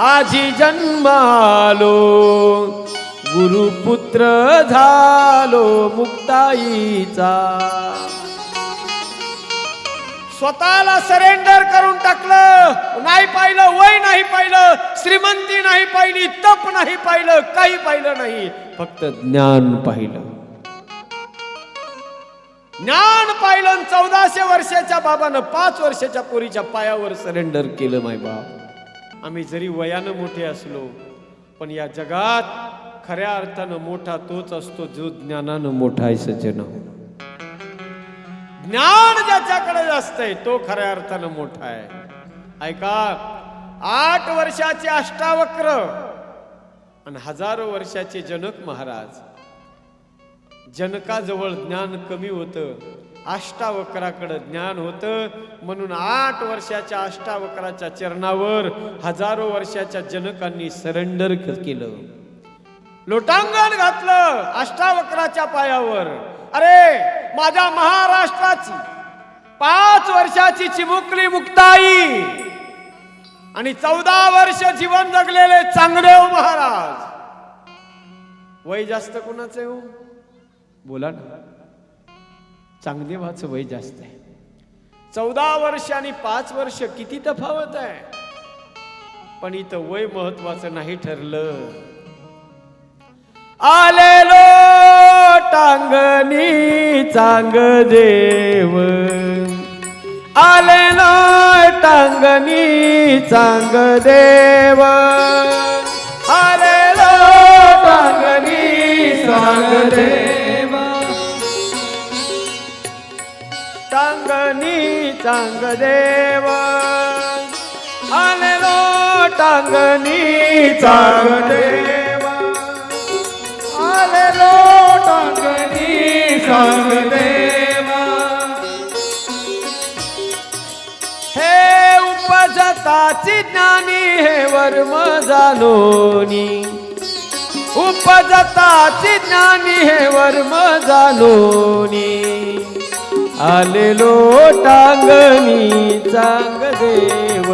आजी जन्मालो गुरुपुत्र झालो मुक्ताईचा. स्वतःला सरेंडर करून टाकलं नाही पाहिलं वय नाही पाहिलं श्रीमंती नाही पाहिली तप नाही पाहिलं काही पाहिलं नाही फक्त ज्ञान पाहिलं. ज्ञान पाहिलं चौदाशे वर्षाच्या बाबानं पाच वर्षाच्या पोरीच्या पायावर सरेंडर केलं माय बाप आम्ही जरी वयानं मोठे असलो पण या जगात खऱ्या अर्थानं मोठा तोच असतो जो ज्ञानानं मोठा आहे सज्जन. ज्ञान ज्याच्याकडे जास्त आहे तो खऱ्या अर्थानं मोठा आहे. ऐका आठ वर्षाचे अष्टावक्र आणि हजारो वर्षाचे जनक महाराज. जनकाजवळ ज्ञान कमी होतं अष्टावक्राकडं ज्ञान होतं. म्हणून आठ वर्षाच्या अष्टावक्राच्या चरणावर हजारो वर्षाच्या जनकांनी सरेंडर केलं. लोटांगण घातलं अष्टावक्राच्या पायावर. अरे माझ्या महाराष्ट्राची पाच वर्षाची चिमुकली मुक्ताई आणि चौदा वर्ष जीवन जगलेले चांगदेव महाराज. वय जास्त कोणाचं आहे हो? बोला ना. चांगदेवाचं वय जास्त आहे. चौदा वर्ष आणि पाच वर्ष किती तफावत आहे? पण इथं वय महत्वाचं नाही ठरलं. आलेलो टांगणी चांग देव. आलेलो टांगणी चांग देव. आलेलो टांगणी चांग देव. चांग देव आलेलो टांगणी चांग देव आलेलो टांगणी चांग देव हे उपजताची ज्ञानी हे वर्म जाणोनी उपजताची ज्ञानी हे वर्म जाणोनी आलेलो टांगणी चांग देव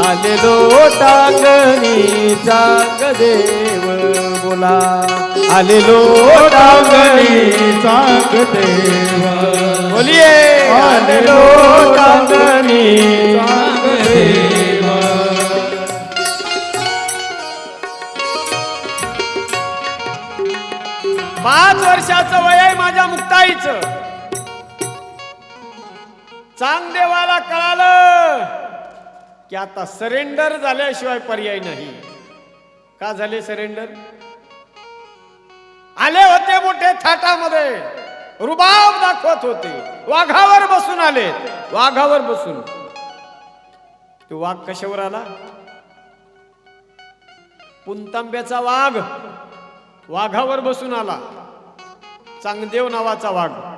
आलेलो टांगणी चांग देव बोला. आलेलो टांगणी चांग देव बोलिये. आलेलो टांगणी चांग देव पाच वर्षाचं वय आहे माझ्या मुक्ताईचं. चांगदेवाला कळालं की आता सरेंडर झाल्याशिवाय पर्याय नाही. का झाले सरेंडर? आले होते मोठे थाटामध्ये. रुबाब दाखवत होते. वाघावर बसून आले. वाघावर बसून. तो वाघ कशावर आला? पुंतांब्याचा वाघ. वाघावर बसून आला. चांगदेव नावाचा वाघ.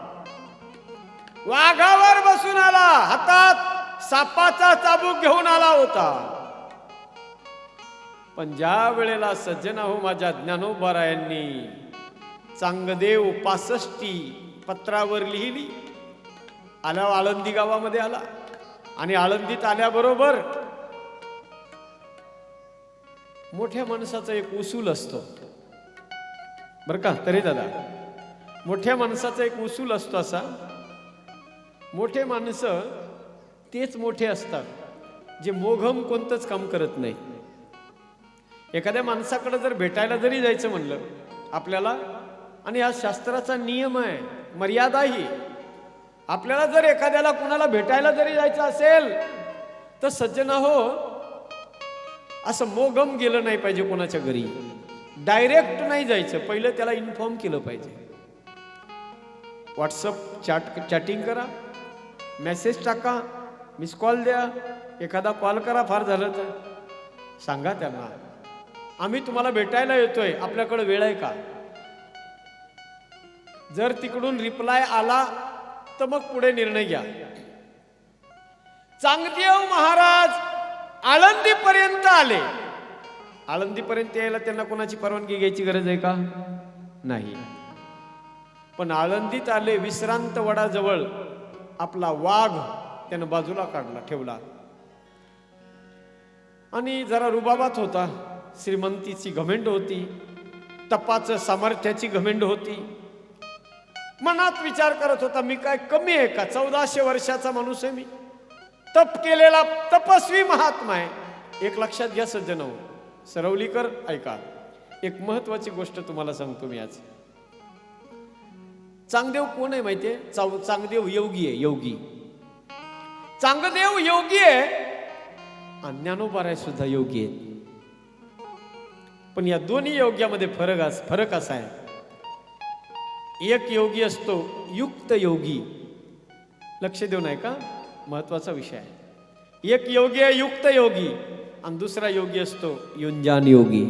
वाघावर बसून आला. हातात सापाचा चाबूक घेऊन आला होता. पण ज्या वेळेला सज्जन हो माझ्या ज्ञानोबारायांनी चांगदेव पासष्टी पत्रावर लिहिली आल्या आळंदी गावामध्ये आला. आणि आळंदीत आल्याबरोबर मोठ्या माणसाचा एक उसूल असतो. बर का? तरी दादा. मोठ्या माणसाचा एक उसूल असतो असा. मोठे माणसं तेच मोठे असतात जे मोघम कोणतंच काम करत नाही. एखाद्या माणसाकडे जर भेटायला जरी जायचं म्हणलं आपल्याला आणि हा शास्त्राचा नियम आहे मर्यादाही आपल्याला जर एखाद्याला कुणाला भेटायला जरी जायचं असेल तर सज्जना हो असं मोगम गेलं नाही पाहिजे कोणाच्या घरी. डायरेक्ट नाही जायचं पहिलं त्याला इन्फॉर्म केलं पाहिजे. व्हॉट्सअप चॅट चॅटिंग करा. मेसेज टाका मिस कॉल द्या. एखादा कॉल करा फार झालं तर. सांगा त्यांना. आम्ही तुम्हाला भेटायला येतोय. आपल्याकडे वेळ आहे का? जर तिकडून रिप्लाय आला तर मग पुढे निर्णय घ्या. चांगदेव महाराज आळंदीपर्यंत आले. आळंदीपर्यंत यायला त्यांना कोणाची परवानगी घ्यायची गरज आहे का? नाही. पण आळंदीत आले विश्रांत वडाजवळ. आपला वाघ त्यानं बाजूला काढला ठेवला. आणि जरा रुबाबात होता. श्रीमंतीची घमेंड होती. तपाचं सामर्थ्याची घमेंड होती. मनात विचार करत होता मी काय कमी आहे का? चौदाशे वर्षाचा माणूस आहे मी. तप केलेला तपस्वी महात्मा आहे. एक लक्षात घ्या सज्जन सरवलीकर ऐका. एक महत्वाची गोष्ट तुम्हाला सांगतो मी आज. चांगदेव कोण आहे माहितीये? चाव चांगदेव योगी आहे योगी. चांगदेव योगी आहे आणि ज्ञानोबाराय सुद्धा योगी आहेत. पण या दोन्ही योग्यामध्ये फरक अस फरक असा आहे. एक योगी असतो युक्त योगी. लक्ष देऊ नाही का महत्त्वाचा विषय आहे. एक योगी आहे युक्त योगी. आणि दुसरा योगी असतो युंजान योगी.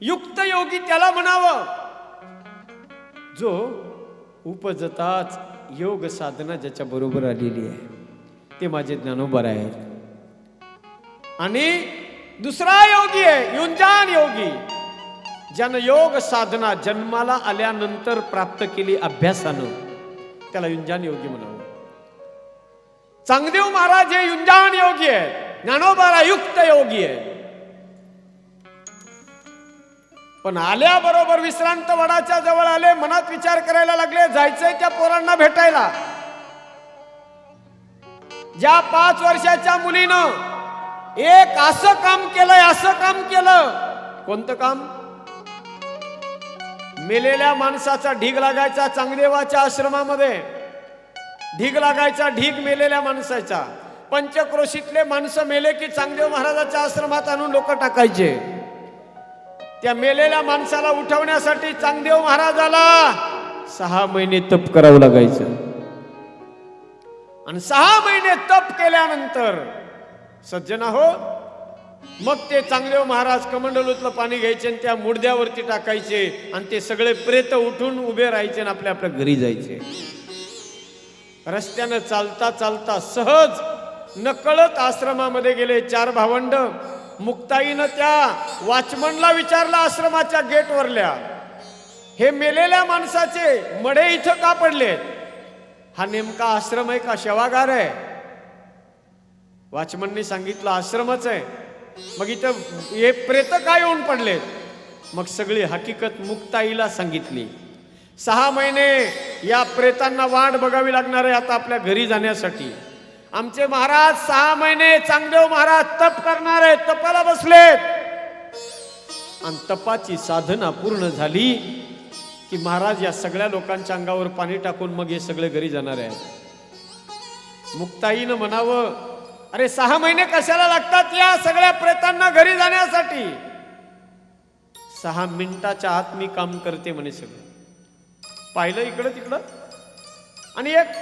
युक्त योगी त्याला म्हणावं. जो उपजताच योग साधना ज्याच्याबरोबर आलेली आहे ते माझे ज्ञानोबर आहेत आणि दुसरा योगी आहे युंजान योगी. ज्यानं योग साधना जन्माला आल्यानंतर प्राप्त केली अभ्यासानं त्याला युंजान योगी म्हणावं. चांगदेव महाराज हे युंजान योगी आहे ज्ञानोबारा युक्त योगी आहे पण आल्याबरोबर विश्रांत वडाच्या जवळ आले मनात विचार करायला लागले जायचंय त्या पोरांना भेटायला. ज्या पाच वर्षाच्या मुलीनं एक असं काम केलंय असं काम केलं कोणतं काम? मेलेल्या माणसाचा ढीग लागायचा चांगदेवाच्या आश्रमामध्ये. ढीग लागायचा ढीग मेलेल्या माणसाचा. पंचक्रोशीतले माणसं मेले की चांगदेव महाराजाच्या आश्रमात आणून लोक टाकायचे. त्या मेलेल्या माणसाला उठवण्यासाठी चांगदेव महाराजाला सहा महिने तप करावं लागायचं. आणि सहा महिने तप केल्यानंतर सज्जना हो मग ते चांगदेव महाराज कमंडलूतलं पाणी घ्यायचे आणि त्या मुडद्यावरती टाकायचे आणि ते सगळे प्रेत उठून उभे राहायचे आणि आपल्या आपल्या घरी जायचे. रस्त्यानं चालता चालता सहज नकळत आश्रमामध्ये गेले चार भावंड. मुक्ताईनं त्या वॉचमनला विचारलं आश्रमाच्या गेटवरल्या. हे मेलेल्या माणसाचे मडे इथं का पडलेत हा नेमका आश्रम आहे का शवागार आहे? वॉचमनने सांगितलं आश्रमच आहे. मग इथं हे प्रेत काय येऊन पडलेत? मग सगळी हकीकत मुक्ताईला सांगितली. सहा महिने या प्रेतांना वाट बघावी लागणार आहे आता आपल्या घरी जाण्यासाठी. आमचे महाराज सहा महिने चांगदेव महाराज तप करणार आहेत तपाला बसलेत. आणि तपाची साधना पूर्ण झाली की महाराज या सगळ्या लोकांच्या अंगावर पाणी टाकून मग हे सगळे घरी जाणार आहेत. मुक्ताईनं म्हणावं अरे सहा महिने कशाला लागतात या सगळ्या प्रेतांना घरी जाण्यासाठी? सहा मिनिटाच्या आत मी काम करते म्हणे सगळं. पाहिलं इकडं तिकडं? आणि एक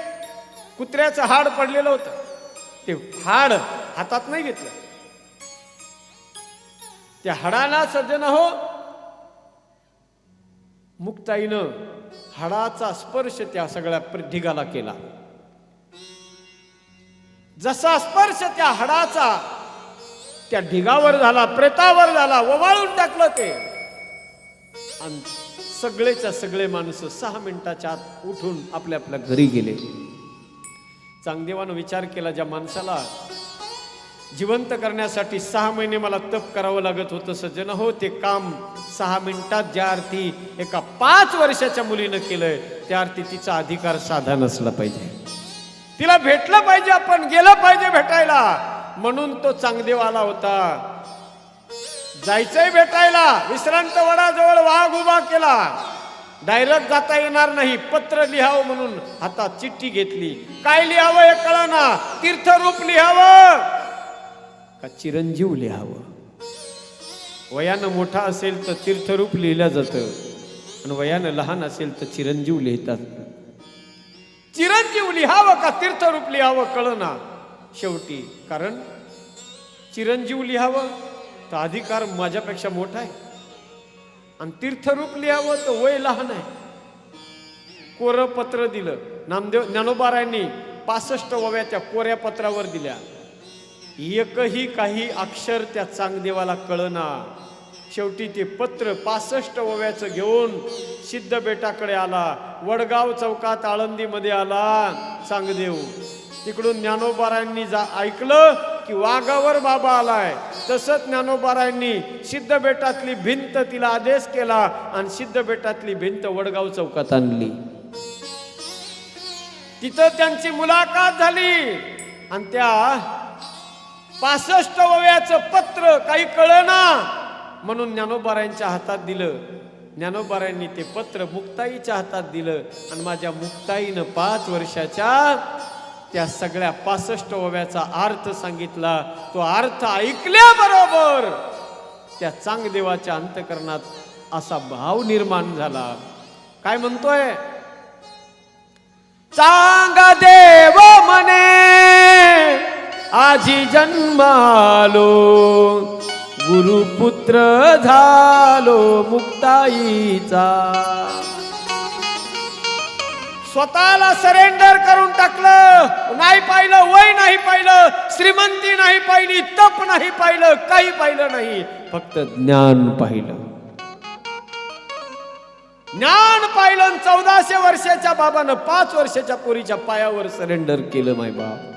कुत्र्याचं हाड पडलेलं होतं. ते हाड हातात नाही घेतलं. त्या हाडाला सज्जन हो मुक्ताईनं हाडाचा स्पर्श त्या सगळ्या प्रधिगाला केला. जसा स्पर्श त्या हाडाचा त्या ढिगावर झाला प्रेतावर झाला ओवाळून टाकलं ते. आणि सगळेच्या सगळे माणसं सहा मिनिटाच्या आत उठून आपल्या आपल्या घरी गेले. चांगदेवानं विचार केला ज्या माणसाला जिवंत करण्यासाठी सहा महिने मला तप करावं लागत होतं सज्जन हो ते काम सहा मिनिटात ज्या अर्थी एका पाच वर्षाच्या मुलीनं केलंय त्या अर्थी तिचा अधिकार साधा नसला पाहिजे. तिला भेटलं पाहिजे आपण गेलं पाहिजे भेटायला. म्हणून तो चांगदेव आला होता. जायचंय भेटायला. विश्रांत वडाजवळ वाघ उभा केला. डायरेक्ट जाता येणार नाही पत्र लिहावं म्हणून हातात चिठ्ठी घेतली. काय लिहावं हे कळना? तीर्थरूप लिहावं. का चिरंजीव लिहावं? वयानं मोठा असेल तर तीर्थरूप लिहिलं जातं. आणि वयानं लहान असेल तर चिरंजीव लिहितात. चिरंजीव लिहावं का तीर्थरूप लिहावं कळना? शेवटी कारण चिरंजीव लिहावं तर अधिकार माझ्यापेक्षा मोठा आहे. आणि तीर्थरूप लिहावं तर वय लहान आहे. कोरं पत्र दिलं. नामदेव ज्ञानोबारायांनी पासष्ट वव्या त्या कोऱ्या पत्रावर दिल्या. एकही काही अक्षर त्या चांगदेवाला कळना. शेवटी ते पत्र पासष्ट वव्याचं घेऊन सिद्ध बेटाकडे आला. वडगाव चौकात आळंदीमध्ये आला चांगदेव. तिकडून ज्ञानोबारांनी जा ऐकलं की वाघावर बाबा आलाय. तसंच ज्ञानोबारायांनी सिद्ध बेटातली भिंत तिला आदेश केला आणि सिद्ध बेटातली भिंत वडगाव चौकात आणली. तिथं त्यांची मुलाखत झाली. आणि त्या पासष्ट वव्याचं पत्र काही कळना म्हणून ज्ञानोबारायांच्या हातात दिलं. ज्ञानोबारायांनी ते पत्र मुक्ताईच्या हातात दिलं. आणि माझ्या मुक्ताईनं पाच वर्षाच्या त्या सगळ्या पासष्ट ओव्याचा अर्थ सांगितला. तो अर्थ ऐकल्याबरोबर त्या चांगदेवाच्या अंतकरणात असा भाव निर्माण झाला. काय म्हणतोय? चांग देव म्हणे आजी जन्मालो गुरुपुत्र झालो मुक्ताईचा. स्वतःला सरेंडर करून टाकलं. नाही पाहिलं वय नाही पाहिलं श्रीमंती नाही पाहिली तप नाही पाहिलं काही पाहिलं नाही. फक्त ज्ञान पाहिलं. ज्ञान पाहिलं चौदाशे वर्षाच्या बाबानं पाच वर्षाच्या पोरीच्या पायावर सरेंडर केलं माय बाप